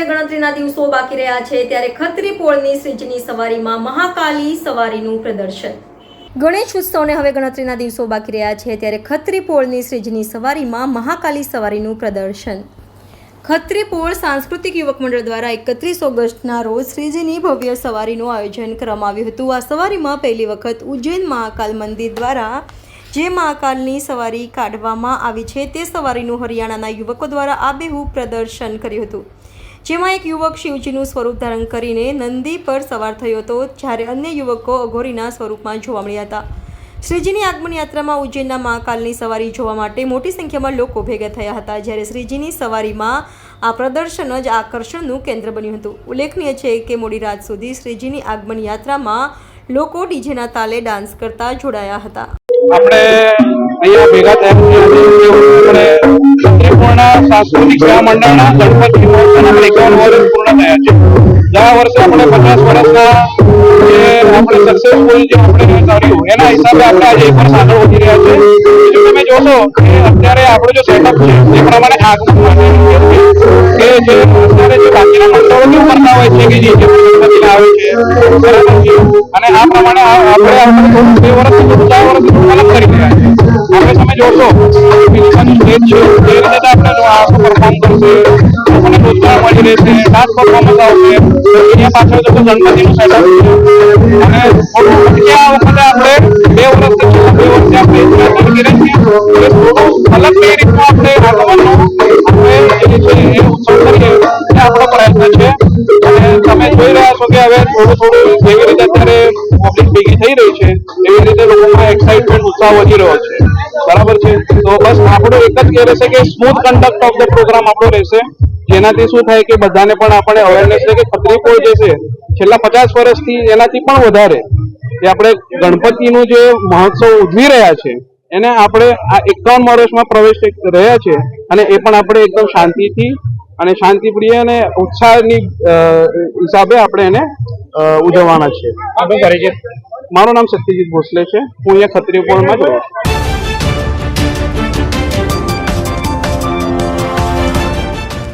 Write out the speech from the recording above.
ગણતરીના દિવસો બાકી રહ્યા છે, ત્યારે ખત્રી પોળની શ્રીજીની સવારીમાં મહાકાલી સવારીનું પ્રદર્શન. ગણેશ ઉત્સવને હવે ગણતરીના દિવસો બાકી રહ્યા છે, ત્યારે ખત્રી પોળની શ્રીજીની સવારીમાં મહાકાલી સવારીનું પ્રદર્શન. ખત્રી પોળ સાંસ્કૃતિક યુવક મંડળ દ્વારા એકત્રીસ ઓગસ્ટના રોજ શ્રીજીની ભવ્ય સવારીનું આયોજન કરવામાં આવ્યું હતું. આ સવારીમાં પહેલી વખત ઉજ્જૈન મહાકાલ મંદિર દ્વારા જે મહાકાલની સવારી કાઢવામાં આવી છે, તે સવારીનું હરિયાણાના યુવકો દ્વારા આબેહૂબ પ્રદર્શન કર્યું હતું. જેમાં એક યુવક શિવજીનું સ્વરૂપ ધારણ કરીને નંદી પર સવાર થયો હતો, જ્યારે અન્ય યુવકો અઘોરીના સ્વરૂપમાં જોવા મળ્યા હતા. શ્રીજીની આગમન યાત્રામાં ઉજ્જૈનના મહાકાલની સવારી જોવા માટે મોટી સંખ્યામાં લોકો ભેગા થયા હતા, જ્યારે શ્રીજીની સવારીમાં આ પ્રદર્શન જ આકર્ષણનું કેન્દ્ર બન્યું હતું. ઉલ્લેખનીય છે કે મોડી રાત સુધી શ્રીજીની આગમન યાત્રામાં લોકો ડીજેના તાલે ડાન્સ કરતા જોડાયા હતા. આપણે અહીંયા ભેગા થયા અત્યારે આપણું જે સેટઅપ છે, એ પ્રમાણે કે જે અત્યારે જે બાકીના મંડળો કેવું કરતા હોય છે કે જે ગણપતિ છે અને આ પ્રમાણે આપણે આપણે બે વર્ષથી કરી રહ્યા છે. આપણે તમે જોશો પ્રયત્ન છે અને તમે જોઈ રહ્યા છો કે હવે થોડું થોડું જેવી રીતે અત્યારે પબ્લિક ભેગી થઈ રહી છે એવી રીતે લોકોમાં એક્સાઇટમેન્ટ ઉત્સાહ વધી રહ્યો છે. તો બસ આપણો એક જ એ રહેશે કે smooth conduct of the programme આપણો રહેશે. જેનાથી શું થાય કે બધાને પણ આપણે અવેરનેસ છે કે ખત્રીપોળ જે છે છેલ્લા પચાસ વર્ષથી એનાથી પણ વધારે જે આપણે ગણપતિનું જે મહોત્સવ ઉજવી રહ્યા છે એને આપણે આ એકાવન વર્ષમાં પ્રવેશ રહ્યા છે અને એ પણ આપણે એકદમ શાંતિથી અને શાંતિપ્રિય અને ઉત્સાહની હિસાબે આપણે એને ઉજવવાના છે. મારું નામ સત્યજીત ભોસલે છે. હું અહીંયા ખત્રીપોળમાં જ રહું છું.